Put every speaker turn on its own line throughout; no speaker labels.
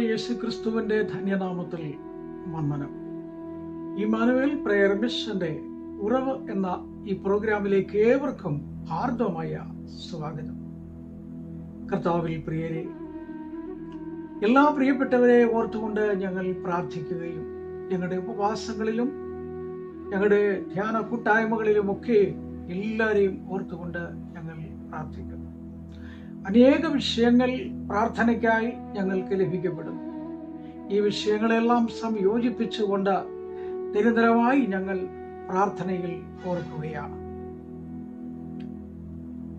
യേശു ക്രിസ്തുവിന്റെ ധന്യനാമത്തിൽ വന്ദനം. Emmanuel prayer മിഷന്റെ ഉറവ് എന്ന ഈ പ്രോഗ്രാമിലേക്ക് ഏവർക്കും ഹാർദമായ സ്വാഗതം. കർത്താവിൽ പ്രിയരെ എല്ലാ പ്രിയപ്പെട്ടവരെ ഓർത്തുകൊണ്ട് ഞങ്ങൾ പ്രാർത്ഥിക്കുകയും ഞങ്ങളുടെ ഉപവാസങ്ങളിലും ഞങ്ങളുടെ ധ്യാന കൂട്ടായ്മകളിലുമൊക്കെ എല്ലാവരെയും ഓർത്തുകൊണ്ട് ഞങ്ങൾ പ്രാർത്ഥിക്കുന്നു അനേക വിഷയങ്ങൾ പ്രാർത്ഥനയ്ക്കായി ഞങ്ങൾക്ക് ലഭിക്കപ്പെടുന്നു ഈ വിഷയങ്ങളെല്ലാം സംയോജിപ്പിച്ചുകൊണ്ട് നിരന്തരമായി ഞങ്ങൾ പ്രാർത്ഥനയിൽ ഓർക്കുകയാണ്.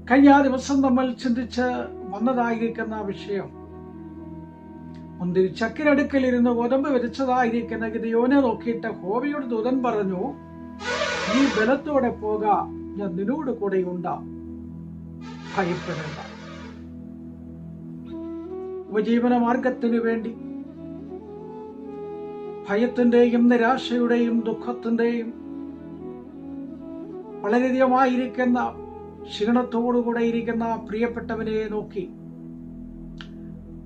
കഴിഞ്ഞ ദിവസം നമ്മൾ ചിന്തിച്ച് വന്നതായിരിക്കുന്ന വിഷയം മുന്തിരി ചക്കിനടുക്കലിരുന്ന് ഗോതമ്പ് വരിച്ചതായിരിക്കുന്ന ഗിതയോനെ നോക്കിയിട്ട് ഹോബിയുടെ ദൂതൻ പറഞ്ഞു നീ ബലത്തോടെ പോക ഞാൻ നിന്നോട് കൂടെയുണ്ട. ഭയപ്പെടേണ്ട. ഉപജീവന മാർഗത്തിനു വേണ്ടി. ഭയത്തിന്റെയും നിരാശയുടെയും ദുഃഖത്തിന്റെയും വളരെയധികമായിരിക്കുന്ന ക്ഷീണത്തോടുകൂടെ ഇരിക്കുന്ന പ്രിയപ്പെട്ടവനെ നോക്കി.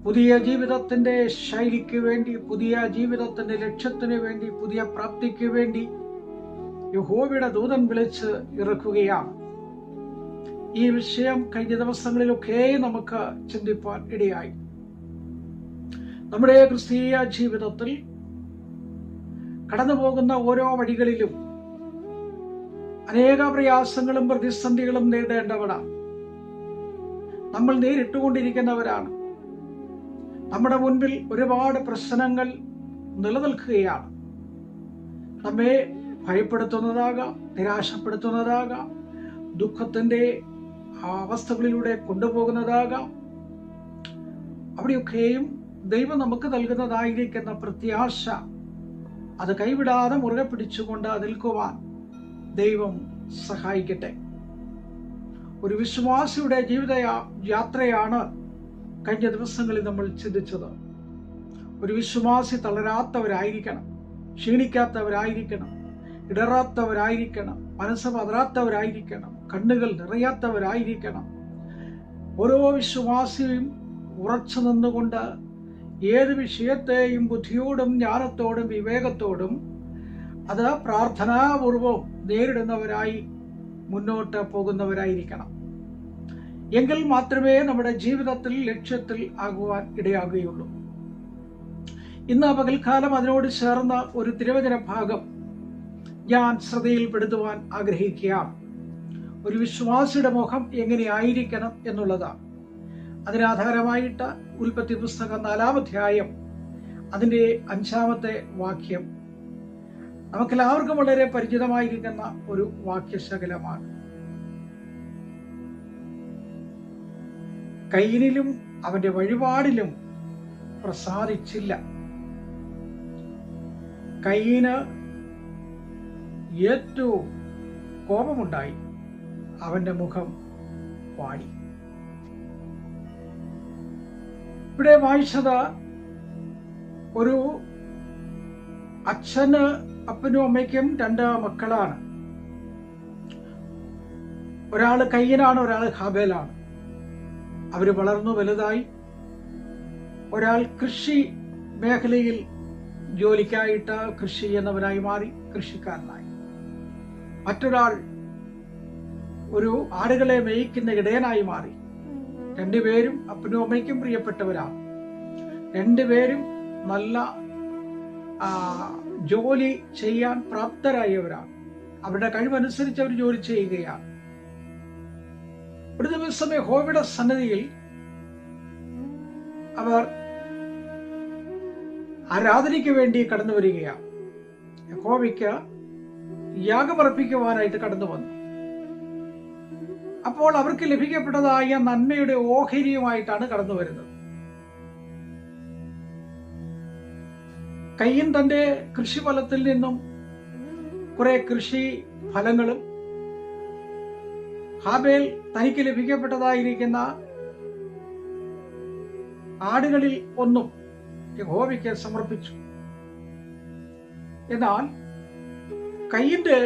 പുതിയ ജീവിതത്തിന്റെ ശൈലിക്ക് വേണ്ടി പുതിയ ജീവിതത്തിന്റെ ലക്ഷ്യത്തിന് വേണ്ടി പുതിയ പ്രാപ്തിക്ക് വേണ്ടി യഹോവയുടെ ദൂതൻ വിളിച്ച് ഇറക്കുകയാണ്. ഈ വിഷയം കഴിഞ്ഞ ദിവസങ്ങളിലൊക്കെ നമുക്ക് ചിന്തിപ്പാൻ ഇടയായി. നമ്മുടെ ക്രിസ്തീയ ജീവിതത്തിൽ കടന്നു പോകുന്ന ഓരോ വഴികളിലും അനേക പ്രയാസങ്ങളും പ്രതിസന്ധികളും നേരിടേണ്ടവരാണ്. നമ്മൾ നേരിട്ടുകൊണ്ടിരിക്കുന്നവരാണ്. നമ്മുടെ മുൻപിൽ ഒരുപാട് പ്രശ്നങ്ങൾ നിലനിൽക്കുകയാണ്. നമ്മെ ഭയപ്പെടുത്തുന്നതാകാം നിരാശപ്പെടുത്തുന്നതാകാം ദുഃഖത്തിന്റെ അവസ്ഥകളിലൂടെ കൊണ്ടുപോകുന്നതാകാം. അവിടെയൊക്കെയും ദൈവം നമുക്ക് നൽകുന്നതായിരിക്കുന്ന പ്രത്യാശ. അത് കൈവിടാതെ മുറുകെ പിടിച്ചുകൊണ്ട് നിൽക്കുവാൻ ദൈവം സഹായിക്കട്ടെ. ഒരു വിശ്വാസിയുടെ ജീവിത യാത്രയാണ് കഴിഞ്ഞ ദിവസങ്ങളിൽ നമ്മൾ ചിന്തിച്ചത്. ഒരു വിശ്വാസി തളരാത്തവരായിരിക്കണം ക്ഷീണിക്കാത്തവരായിരിക്കണം ഇടറാത്തവരായിരിക്കണം മനസ്സ് പതറാത്തവരായിരിക്കണം കണ്ണുകൾ നിറയാത്തവരായിരിക്കണം. ഓരോ വിശ്വാസിയും ഉറച്ചു നിന്നുകൊണ്ട് ഏത് വിഷയത്തെയും ബുദ്ധിയോടും ജ്ഞാനത്തോടും വിവേകത്തോടും അത് പ്രാർത്ഥനാപൂർവം നേരിടുന്നവരായി മുന്നോട്ട് പോകുന്നവരായിരിക്കണം. എങ്കിൽ മാത്രമേ നമ്മുടെ ജീവിതത്തിൽ ലക്ഷ്യത്തിൽ ആകുവാൻ ഇടയാകുകയുള്ളൂ. ഇന്ന് പകൽക്കാലം അതിനോട് ചേർന്ന ഒരു തിരുവചന ഭാഗം ഞാൻ ശ്രദ്ധയിൽപ്പെടുത്തുവാൻ ആഗ്രഹിക്കുക ഒരു വിശ്വാസിയുടെ മുഖം എങ്ങനെയായിരിക്കണം എന്നുള്ളതാണ്. അതിനാധാരമായിട്ട് ഉൽപ്പത്തി പുസ്തകം നാലാമധ്യായം അതിന്റെ അഞ്ചാമത്തെ വാക്യം. നമുക്കെല്ലാവർക്കും വളരെ പരിചിതമായിരിക്കുന്ന ഒരു വാക്യശകലമാണ്. കൈനിലും അവന്റെ വഴിപാടിലും പ്രസാദിച്ചില്ല. കയ്യിന് ഏറ്റവും കോപമുണ്ടായി. അവന്റെ മുഖം വാടി. ഇവിടെ വായിച്ചത് ഒരു അച്ഛന് അപ്പനും അമ്മയ്ക്കും രണ്ട് മക്കളാണ്. ഒരാൾ കയ്യനാണ് ഒരാൾ ഹാബേലാണ് അവർ വളർന്നു വലുതായി. ഒരാൾ കൃഷി മേഖലയിൽ ജോലിക്കായിട്ട് കൃഷി ചെയ്യുന്നവനായി മാറി കൃഷിക്കാരനായി. മറ്റൊരാൾ ഒരു ആടുകളെ മേയിക്കുന്ന ഇടയനായി മാറി. രണ്ടുപേരും അപ്പനും അമ്മയ്ക്കും പ്രിയപ്പെട്ടവരാണ് രണ്ടുപേരും നല്ല ജോലി ചെയ്യാൻ പ്രാപ്തരായവരാണ് അവരുടെ കഴിവനുസരിച്ച് അവർ ജോലി ചെയ്യുകയാണ് ഒരു ദിവസം യഹോവയുടെ സന്നദ്ധിയിൽ അവർ ആരാധനയ്ക്ക് വേണ്ടി കടന്നു വരികയാണ് യഹോവയ്ക്ക് യാഗമർപ്പിക്കുവാനായിട്ട് കടന്നു വന്നു അപ്പോൾ അവർക്ക് ലഭിക്കപ്പെട്ടതായ നന്മയുടെ ഓഹരിയുമായിട്ടാണ് കടന്നു വരുന്നത്. കയ്യൻ തന്റെ കൃഷിഫലത്തിൽ നിന്നും കുറെ കൃഷി ഫലങ്ങളും ഹാബേൽ തനിക്ക് ലഭിക്കപ്പെട്ടതായിരിക്കുന്ന ആടുകളിൽ ഒന്നും യഹോവയ്ക്ക് സമർപ്പിച്ചു. എന്നാൽ കയ്യിന്റെ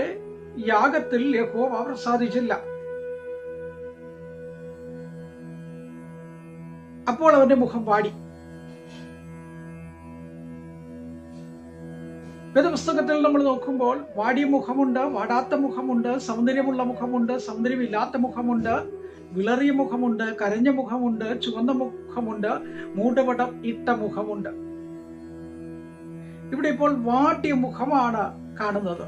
യാഗത്തിൽ യഹോവ പ്രസാദിച്ചില്ല അപ്പോൾ അവന്റെ മുഖം വാടി. വേദപുസ്തകത്തിൽ നമ്മൾ നോക്കുമ്പോൾ വാടിയ മുഖമുണ്ട് വാടാത്ത മുഖമുണ്ട് സൗന്ദര്യമുള്ള മുഖമുണ്ട് സൗന്ദര്യമില്ലാത്ത മുഖമുണ്ട് വിളറിയ മുഖമുണ്ട് കരഞ്ഞ മുഖമുണ്ട് ചുവന്ന മുഖമുണ്ട് മൂടപടം ഇട്ട മുഖമുണ്ട്. ഇവിടെ ഇപ്പോൾ വാട്ടിയ മുഖമാണ് കാണുന്നത്.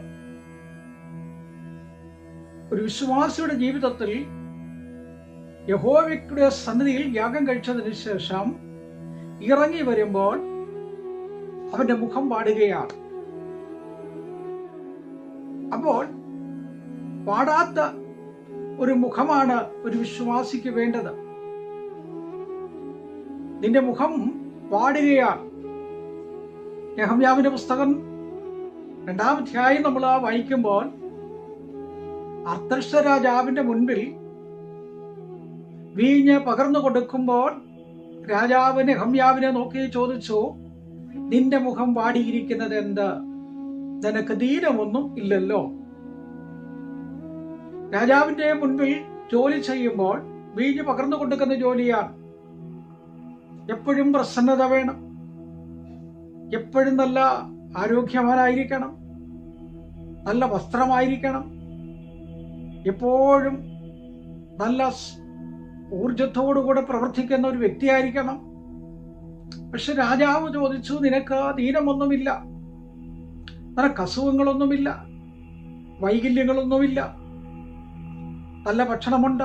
ഒരു വിശ്വാസിയുടെ ജീവിതത്തിൽ യഹോവയ്ക്കുടെ സന്നിധിയിൽ യാഗം കഴിച്ചതിന് ശേഷം ഇറങ്ങി വരുമ്പോൾ അവന്റെ മുഖം പാടുകയാണ് അപ്പോൾ പാടാത്ത ഒരു മുഖമാണ് ഒരു വിശ്വാസിക്ക് വേണ്ടത്. നിന്റെ മുഖം പാടുകയാണ് യഹമ്യാവിന്റെ പുസ്തകം രണ്ടാമധ്യായം നമ്മൾ വായിക്കുമ്പോൾ അർത്തർഷ രാജാവിന്റെ മുൻപിൽ വീഞ്ഞ് പകർന്നു കൊടുക്കുമ്പോൾ രാജാവ് ഹംയാവിനെ നോക്കി ചോദിച്ചു നിന്റെ മുഖം വാടിയിരിക്കുന്നത് എന്ത്? നിനക്ക് ദീനമൊന്നും ഇല്ലല്ലോ. രാജാവിന്റെ മുൻപിൽ ജോലി ചെയ്യുമ്പോൾ വീഞ്ഞ് പകർന്നു കൊടുക്കുന്ന ജോലിയാണ്. എപ്പോഴും പ്രസന്നത വേണം. എപ്പോഴും നല്ല ആരോഗ്യവാനായിരിക്കണം. നല്ല വസ്ത്രമായിരിക്കണം. എപ്പോഴും നല്ല ഊർജത്തോടുകൂടെ പ്രവർത്തിക്കുന്ന ഒരു വ്യക്തിയായിരിക്കണം. പക്ഷെ രാജാവ് ചോദിച്ചു നിനക്ക് ദീനമൊന്നുമില്ല നിനക്ക് അസുഖങ്ങളൊന്നുമില്ല. വൈകല്യങ്ങളൊന്നുമില്ല. നല്ല ഭക്ഷണമുണ്ട്.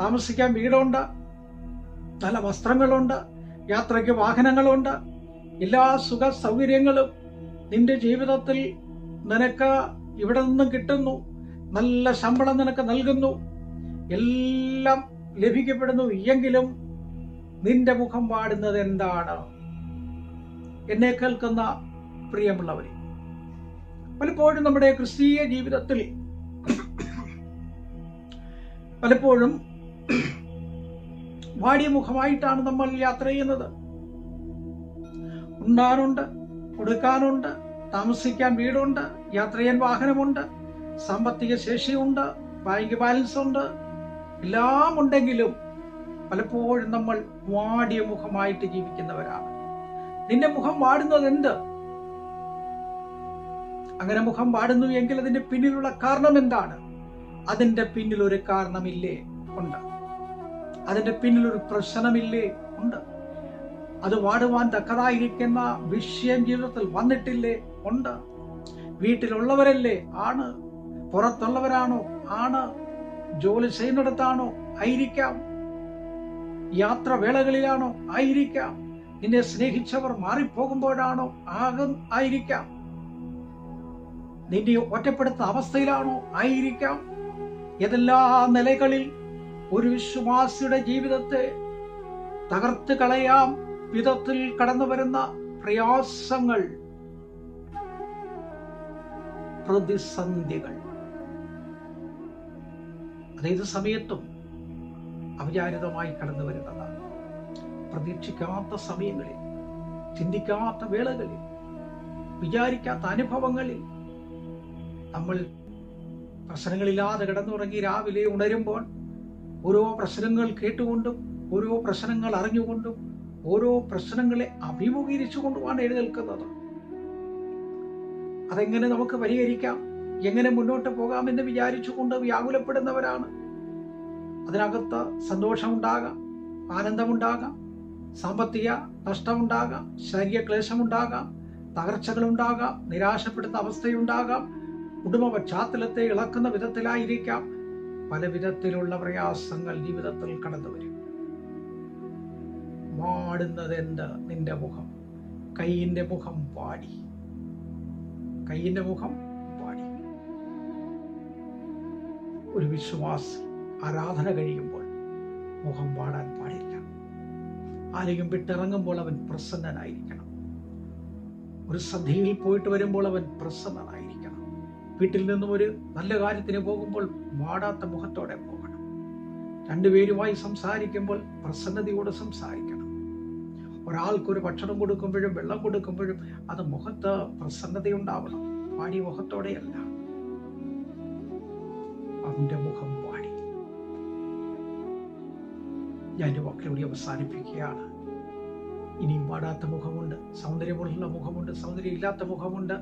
താമസിക്കാൻ വീടുണ്ട്. നല്ല വസ്ത്രങ്ങളുണ്ട്. യാത്രയ്ക്ക് വാഹനങ്ങളുണ്ട്. എല്ലാ സുഖ സൗകര്യങ്ങളും നിന്റെ ജീവിതത്തിൽ നിനക്ക് ഇവിടെ നിന്നും കിട്ടുന്നു. നല്ല ശമ്പളം നിനക്ക് നൽകുന്നു. എല്ലാം ലഭിക്കപ്പെടുന്നു. എങ്കിലും നിന്റെ മുഖം പാടുന്നത് എന്താണ്? എന്നെ കേൾക്കുന്ന പ്രിയമുള്ളവരെ പലപ്പോഴും നമ്മുടെ ക്രിസ്തീയ ജീവിതത്തിൽ പലപ്പോഴും വാടിയ മുഖമായിട്ടാണ് നമ്മൾ യാത്ര ചെയ്യുന്നത്. ഉണ്ണാനുണ്ട് കൊടുക്കാനുണ്ട് താമസിക്കാൻ വീടുണ്ട് യാത്ര ചെയ്യാൻ വാഹനമുണ്ട് സാമ്പത്തിക ശേഷിയുണ്ട് ബാങ്ക് ബാലൻസ് ഉണ്ട് എല്ലാം ഉണ്ടെങ്കിലും പലപ്പോഴും നമ്മൾ വാടിയ മുഖമായിട്ട് ജീവിക്കുന്നവരാണ്. നിന്റെ മുഖം വാടുന്നത് എന്ത്? അങ്ങനെ മുഖം വാടുന്നു എങ്കിൽ അതിന്റെ പിന്നിലുള്ള കാരണം എന്താണ്? അതിന്റെ പിന്നിൽ ഒരു കാരണമില്ലേ? ഉണ്ട്. അതിന്റെ പിന്നിലൊരു പ്രശ്നമില്ലേ? ഉണ്ട്. അത് വാടുവാൻ തക്കതായിരിക്കുന്ന വിഷയം ജീവിതത്തിൽ വന്നിട്ടില്ലേ? ഉണ്ട്. വീട്ടിലുള്ളവരല്ലേ? ആണ്. പുറത്തുള്ളവരാണോ? ആണ്. ജോലി ചെയ്യുന്നിടത്താണോ? ആയിരിക്കാം. യാത്ര വേളകളിലാണോ? ആയിരിക്കാം. നിന്നെ സ്നേഹിച്ചവർ മാറിപ്പോകുമ്പോഴാണോ? ആകും ആയിരിക്കാം. നിന്നെ ഒറ്റപ്പെടുത്ത അവസ്ഥയിലാണോ? ആയിരിക്കാം. ഏതെല്ലാ നിലകളിൽ ഒരു വിശ്വാസിയുടെ ജീവിതത്തെ തകർത്ത് കളയാം. വിധത്തിൽ കടന്നു വരുന്ന പ്രയാസങ്ങൾ പ്രതിസന്ധികൾ. അതേത് സമയത്തും അവിചാരിതമായി കടന്നു വരുന്നതാണ്. പ്രതീക്ഷിക്കാത്ത സമയങ്ങളിൽ ചിന്തിക്കാത്ത വേളകളിൽ വിചാരിക്കാത്ത അനുഭവങ്ങളിൽ നമ്മൾ പ്രശ്നങ്ങളില്ലാതെ കിടന്നുറങ്ങി രാവിലെ ഉണരുമ്പോൾ ഓരോ പ്രശ്നങ്ങൾ കേട്ടുകൊണ്ടും ഓരോ പ്രശ്നങ്ങൾ അറിഞ്ഞുകൊണ്ടും ഓരോ പ്രശ്നങ്ങളെ അഭിമുഖീകരിച്ചുകൊണ്ടുമാണ് എഴുന്നേൽക്കുന്നത്. അതെങ്ങനെ നമുക്ക് പരിഹരിക്കാം? എങ്ങനെ മുന്നോട്ട് പോകാമെന്ന് വിചാരിച്ചുകൊണ്ട് വ്യാകുലപ്പെടുന്നവരാണ്. അതിനകത്ത് സന്തോഷമുണ്ടാകാം ആനന്ദമുണ്ടാകാം സാമ്പത്തിക നഷ്ടമുണ്ടാകാം ശാരീരിക ക്ലേശമുണ്ടാകാം തകർച്ചകളുണ്ടാകാം നിരാശപ്പെടുന്ന അവസ്ഥയുണ്ടാകാം കുടുംബ പശ്ചാത്തലത്തെ ഇളക്കുന്ന വിധത്തിലായിരിക്കാം. പല വിധത്തിലുള്ള പ്രയാസങ്ങൾ ജീവിതത്തിൽ കടന്നു വരും. വാടുന്നത് എന്ത് നിന്റെ മുഖം? കൈയിന്റെ മുഖം പാടി കൈയിന്റെ മുഖം ഒരു വിശ്വാസി ആരാധന കഴിയുമ്പോൾ മുഖം വാടാൻ പാടില്ല. ആരെയും വിട്ടിറങ്ങുമ്പോൾ അവൻ പ്രസന്നനായിരിക്കണം. ഒരു സദ്യയിൽ പോയിട്ട് വരുമ്പോൾ അവൻ പ്രസന്നനായിരിക്കണം. വീട്ടിൽ നിന്നും ഒരു നല്ല കാര്യത്തിന് പോകുമ്പോൾ വാടാത്ത മുഖത്തോടെ പോകണം. രണ്ടുപേരുമായി സംസാരിക്കുമ്പോൾ പ്രസന്നതയോടെ സംസാരിക്കണം. ഒരാൾക്കൊരു ഭക്ഷണം കൊടുക്കുമ്പോഴും വെള്ളം കൊടുക്കുമ്പോഴും അത് മുഖത്ത് പ്രസന്നതയുണ്ടാവണം. പാടി മുഖത്തോടെയല്ല. അവന്റെ മുഖം വാടി. ഞാൻ എന്റെ വാക്കിലൂടെ അവസാനിപ്പിക്കുകയാണ്. ഇനിയും പാടാത്ത മുഖമുണ്ട് സൗന്ദര്യമുള്ള മുഖമുണ്ട് സൗന്ദര്യം ഇല്ലാത്ത മുഖമുണ്ട്.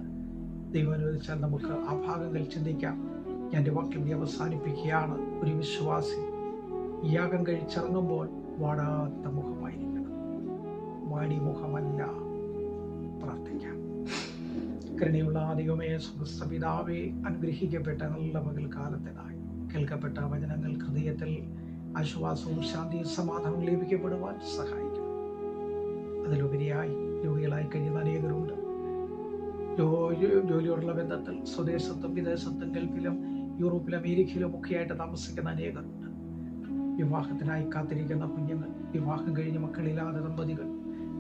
ദൈവം അനുവദിച്ചാൽ നമുക്ക് ആ ഭാഗങ്ങൾ ചിന്തിക്കാം. ഞാൻ എന്റെ വാക്യം ഇവിടെ അവസാനിപ്പിക്കുകയാണ്. ഒരു വിശ്വാസി യാഗം കഴിച്ചിറങ്ങുമ്പോൾ വാടാത്ത മുഖമായിരിക്കണം. വാടി മുഖമല്ല. കരുണയുള്ള ആദികമേ സ്വസ്ഥപിതാവെ പിതാവേ അനുഗ്രഹിക്കപ്പെട്ട നല്ല പകൽ കാലത്തിനായി കേൾക്കപ്പെട്ട വചനങ്ങൾ ഹൃദയത്തിൽ ആശ്വാസവും ശാന്തിയും സമാധാനവും ലഭിക്കപ്പെടുവാൻ സഹായിക്കണം അതിലുപരിയായി രോഗികളായി കഴിയുന്ന അനേകരുണ്ട്. ജോലിയോടുള്ള ബന്ധത്തിൽ സ്വദേശത്തും വിദേശത്തും ഗൾഫിലും യൂറോപ്പിലും അമേരിക്കയിലും ഒക്കെയായിട്ട് താമസിക്കുന്ന അനേകരുണ്ട്. വിവാഹത്തിനായി കാത്തിരിക്കുന്ന കുഞ്ഞുങ്ങൾ വിവാഹം കഴിഞ്ഞ് മക്കളില്ലാതെ ദമ്പതികൾ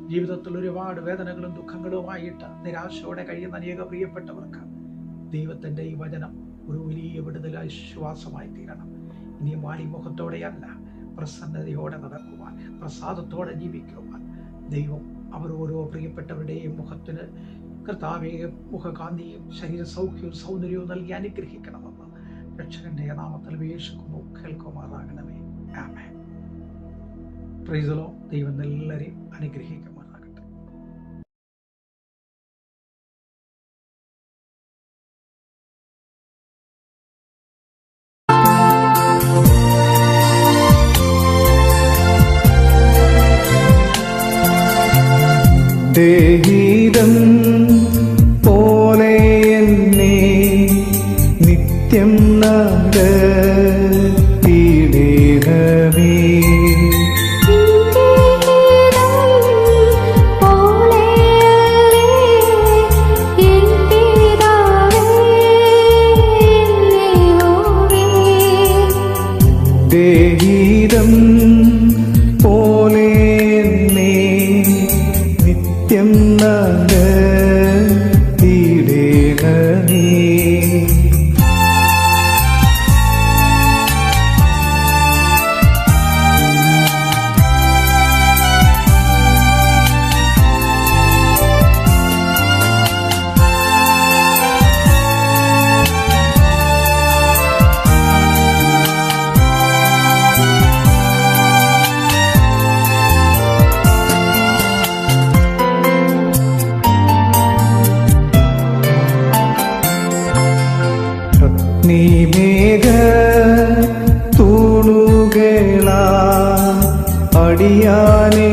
ജീവിതത്തിൽ ഒരുപാട് വേദനകളും ദുഃഖങ്ങളുമായിട്ട് നിരാശയോടെ കഴിയുന്ന അനേക പ്രിയപ്പെട്ടവർക്ക് ദൈവത്തിന്റെ ഈ വചനം ഒരു വലിയ വിടുതലായി വിശ്വാസമായി തീരണം. ഇനി മാലിമുഖത്തോടെയല്ല പ്രസന്നതയോടെ നടക്കുവാൻ പ്രസാദത്തോടെ ജീവിക്കുവാൻ ദൈവം അവർ ഓരോ പ്രിയപ്പെട്ടവരുടെയും മുഖത്തിന് കർത്താവെ മുഖകാന്തിയും ശരീര സൗഖ്യവും സൗന്ദര്യവും നൽകി അനുഗ്രഹിക്കണമെന്ന് രക്ഷകന്റെ നാമത്തിൽ വീക്ഷിക്കുന്നു കേൾക്കുമാറാകണമേ. ആമേൻ. പ്രൈസലോ ദൈവം എല്ലാവരെയും അനുഗ്രഹിക്കുമാറാകട്ടെ
देखते നീമേഘ തൂണുകളാ അടിയാനെ